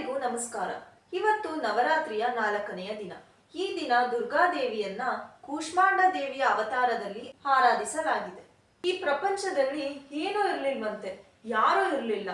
ಎಲ್ಲರಿಗೂ ನಮಸ್ಕಾರ. ಇವತ್ತು ನವರಾತ್ರಿಯ ನಾಲ್ಕನೆಯ ದಿನ. ಈ ದಿನ ದುರ್ಗಾದೇವಿಯನ್ನ ಕೂಷ್ಮಾಂಡ ದೇವಿಯ ಅವತಾರದಲ್ಲಿ ಆರಾಧಿಸಲಾಗಿದೆ. ಈ ಪ್ರಪಂಚದಲ್ಲಿ ಏನೂ ಇರ್ಲಿಲ್ವಂತೆ, ಯಾರೂ ಇರ್ಲಿಲ್ಲ.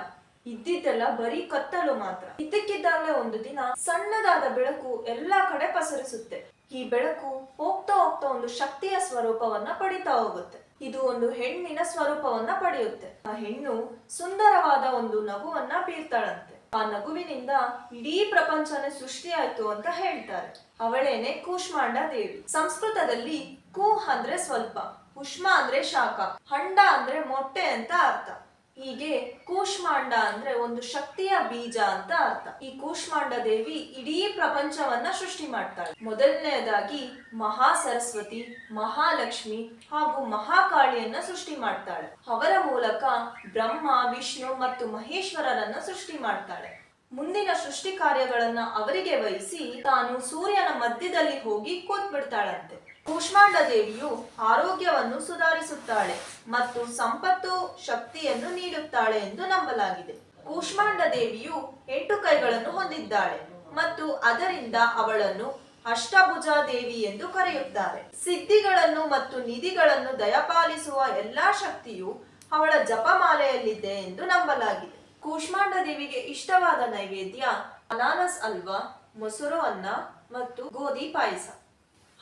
ಇದ್ದಿದ್ದೆಲ್ಲ ಬರೀ ಕತ್ತಲು ಮಾತ್ರ. ಇದ್ದಕ್ಕಿದ್ದಾಗಲೇ ಒಂದು ದಿನ ಸಣ್ಣದಾದ ಬೆಳಕು ಎಲ್ಲಾ ಕಡೆ ಪಸರಿಸುತ್ತೆ. ಈ ಬೆಳಕು ಹೋಗ್ತಾ ಹೋಗ್ತಾ ಒಂದು ಶಕ್ತಿಯ ಸ್ವರೂಪವನ್ನ ಪಡಿತಾ ಹೋಗುತ್ತೆ. ಇದು ಒಂದು ಹೆಣ್ಣಿನ ಸ್ವರೂಪವನ್ನ ಪಡೆಯುತ್ತೆ. ಆ ಹೆಣ್ಣು ಸುಂದರವಾದ ಒಂದು ನಗುವನ್ನ ಬೀರ್ತಾಳಂತೆ. ಆ ನಗುವಿನಿಂದ ಇಡೀ ಪ್ರಪಂಚನೇ ಸೃಷ್ಟಿಯಾಯ್ತು ಅಂತ ಹೇಳ್ತಾರೆ. ಅವಳೇನೆ ಕೂಷ್ಮಾಂಡ ದೇವಿ. ಸಂಸ್ಕೃತದಲ್ಲಿ ಕೂ ಅಂದ್ರೆ ಸ್ವಲ್ಪ, ಉಷ್ಮ ಅಂದ್ರೆ ಶಾಖ, ಹಂಡ ಅಂದ್ರೆ ಮೊಟ್ಟೆ ಅಂತ ಅರ್ಥ. ಹೀಗೆ ಕೂಷ್ಮಾಂಡ ಅಂದ್ರೆ ಒಂದು ಶಕ್ತಿಯ ಬೀಜ ಅಂತ ಅರ್ಥ. ಈ ಕೂಷ್ಮಾಂಡ ದೇವಿ ಇಡೀ ಪ್ರಪಂಚವನ್ನ ಸೃಷ್ಟಿ ಮಾಡ್ತಾಳೆ ಮೊದಲನೆಯದಾಗಿ ಮಹಾ ಸರಸ್ವತಿ ಮಹಾಲಕ್ಷ್ಮಿ ಹಾಗೂ ಮಹಾಕಾಳಿಯನ್ನ ಸೃಷ್ಟಿ ಮಾಡ್ತಾಳೆ. ಅವರ ಮೂಲಕ ಬ್ರಹ್ಮ, ವಿಷ್ಣು ಮತ್ತು ಮಹೇಶ್ವರರನ್ನ ಸೃಷ್ಟಿ ಮಾಡ್ತಾಳೆ. ಮುಂದಿನ ಸೃಷ್ಟಿ ಕಾರ್ಯಗಳನ್ನ ಅವರಿಗೆ ವಹಿಸಿ ತಾನು ಸೂರ್ಯನ ಮಧ್ಯದಲ್ಲಿ ಹೋಗಿ ಕೂತ್ಬಿಡ್ತಾಳಂತೆ. ಕೂಷ್ಮಾಂಡ ದೇವಿಯು ಆರೋಗ್ಯವನ್ನು ಸುಧಾರಿಸುತ್ತಾಳೆ ಮತ್ತು ಸಂಪತ್ತು ಶಕ್ತಿಯನ್ನು ನೀಡುತ್ತಾಳೆ ಎಂದು ನಂಬಲಾಗಿದೆ. ಕೂಷ್ಮಾಂಡ ದೇವಿಯು ಎಂಟು ಕೈಗಳನ್ನು ಹೊಂದಿದ್ದಾಳೆ ಮತ್ತು ಅದರಿಂದ ಅವಳನ್ನು ಅಷ್ಟಭುಜ ದೇವಿ ಎಂದು ಕರೆಯುತ್ತಾರೆ. ಸಿದ್ಧಿಗಳನ್ನು ಮತ್ತು ನಿಧಿಗಳನ್ನು ದಯಪಾಲಿಸುವ ಎಲ್ಲಾ ಶಕ್ತಿಯು ಅವಳ ಜಪಮಾಲೆಯಲ್ಲಿದೆ ಎಂದು ನಂಬಲಾಗಿದೆ. ಕೂಷ್ಮಾಂಡ ದೇವಿಗೆ ಇಷ್ಟವಾದ ನೈವೇದ್ಯ ಅನಾನಸ್ ಅಲ್ವಾ, ಮೊಸರು ಅನ್ನ ಮತ್ತು ಗೋಧಿ ಪಾಯಸ.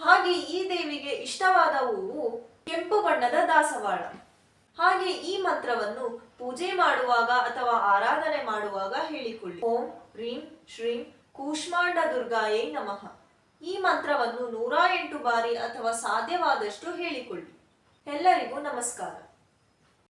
ಹಾಗೆ ಈ ದೇವಿಗೆ ಇಷ್ಟವಾದ ಹೂವು ಕೆಂಪು ಬಣ್ಣದ ದಾಸವಾಳ. ಹಾಗೆ ಈ ಮಂತ್ರವನ್ನು ಪೂಜೆ ಮಾಡುವಾಗ ಅಥವಾ ಆರಾಧನೆ ಮಾಡುವಾಗ ಹೇಳಿಕೊಳ್ಳಿ. ಓಂ ಹ್ರೀಂ ಶ್ರೀಂ ಕೂಷ್ಮಾಂಡ ದುರ್ಗಾಯೈ ನಮಃ. ಈ ಮಂತ್ರವನ್ನು ನೂರ ಎಂಟು ಬಾರಿ ಅಥವಾ ಸಾಧ್ಯವಾದಷ್ಟು ಹೇಳಿಕೊಳ್ಳಿ. ಎಲ್ಲರಿಗೂ ನಮಸ್ಕಾರ.